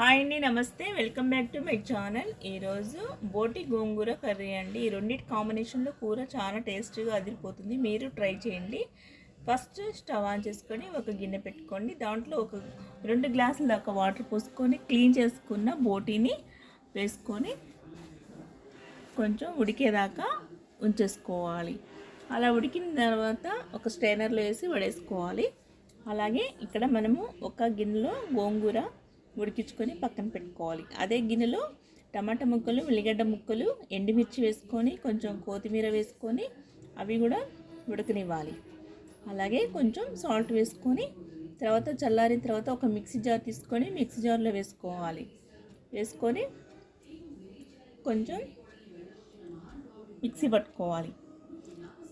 Hi అండి నమస్తే. Welcome back to my channel. ఈరోజు బోటి గోంగూర కర్రీ అండి. ఈ రెండింటి కాంబినేషన్లో కూర చాలా టేస్టీగా అదిరిపోతుంది. మీరు ట్రై చేయండి. ఫస్ట్ స్టవ్ ఆన్ చేసుకొని ఒక గిన్నె పెట్టుకోండి. దాంట్లో ఒక రెండు గ్లాసుల దాకా వాటర్ పోసుకొని క్లీన్ చేసుకున్న బోటీని వేసుకొని కొంచెం ఉడికేదాకా ఉంచేసుకోవాలి. అలా ఉడికిన తర్వాత ఒక స్టైనర్లో వేసి వడేసుకోవాలి. అలాగే ఇక్కడ మనము ఒక గిన్నెలో గోంగూర ఉడికించుకొని పక్కన పెట్టుకోవాలి. అదే గిన్నెలో టమాటా ముక్కలు ఉల్లిగడ్డ ముక్కలు ఎండుమిర్చి వేసుకొని కొంచెం కొత్తిమీర వేసుకొని అవి కూడా ఉడకనివ్వాలి. అలాగే కొంచెం సాల్ట్ వేసుకొని తర్వాత చల్లారిన తర్వాత ఒక మిక్సీ జార్ తీసుకొని మిక్సీ జార్లో వేసుకోవాలి. వేసుకొని కొంచెం మిక్సీ పట్టుకోవాలి.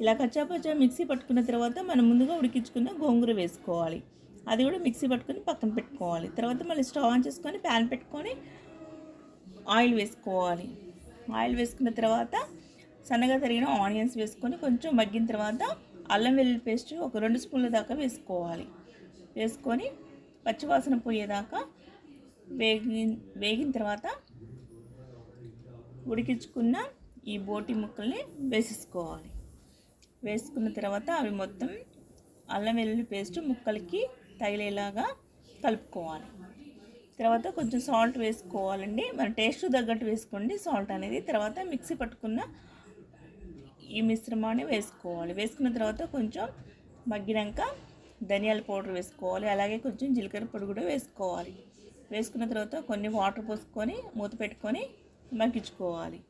ఇలా కచ్చాపచ్చా మిక్సీ పట్టుకున్న తర్వాత మనం ముందుగా ఉడికించుకున్న గోంగూర వేసుకోవాలి. అది కూడా మిక్సీ పట్టుకొని పక్కన పెట్టుకోవాలి. తర్వాత మళ్ళీ స్టవ్ ఆన్ చేసుకొని ప్యాన్ పెట్టుకొని ఆయిల్ వేసుకోవాలి. ఆయిల్ వేసుకున్న తర్వాత సన్నగా తరిగిన ఆనియన్స్ వేసుకొని కొంచెం మగ్గిన తర్వాత అల్లం వెల్లుల్లి పేస్ట్ ఒక రెండు స్పూన్ల దాకా వేసుకోవాలి. వేసుకొని పచ్చివాసన పోయేదాకా వేగి వేగిన తర్వాత ఉడికించుకున్న ఈ బోటి ముక్కల్ని వేసేసుకోవాలి. వేసుకున్న తర్వాత అవి మొత్తం అల్లం వెల్లుల్లి పేస్ట్ ముక్కలకి తగిలేలాగా కలుపుకోవాలి. తర్వాత కొంచెం సాల్ట్ వేసుకోవాలండి. మన టేస్ట్ తగ్గట్టు వేసుకోండి. సాల్ట్ అనేది తర్వాత మిక్సీ పట్టుకున్న ఈ మిశ్రమాన్ని వేసుకోవాలి. వేసుకున్న తర్వాత కొంచెం మగ్గినాక ధనియాల పౌడర్ వేసుకోవాలి. అలాగే కొంచెం జీలకర్ర పొడి కూడా వేసుకోవాలి. వేసుకున్న తర్వాత కొన్ని వాటర్ పోసుకొని మూత పెట్టుకొని మగ్గించుకోవాలి.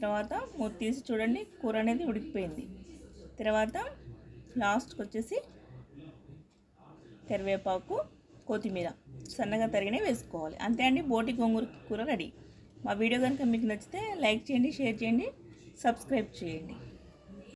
తర్వాత మూత తీసి చూడండి కూర అనేది ఉడికిపోయింది. తర్వాత లాస్ట్కి వచ్చేసి కరివేపాకు కొత్తిమీర సన్నగా తరిగినవి వేసుకోవాలి. అంతే అండి బోటి గోంగూర కూర రెడీ. మా వీడియో కనుక మీకు నచ్చితే లైక్ చేయండి షేర్ చేయండి సబ్స్క్రైబ్ చేయండి.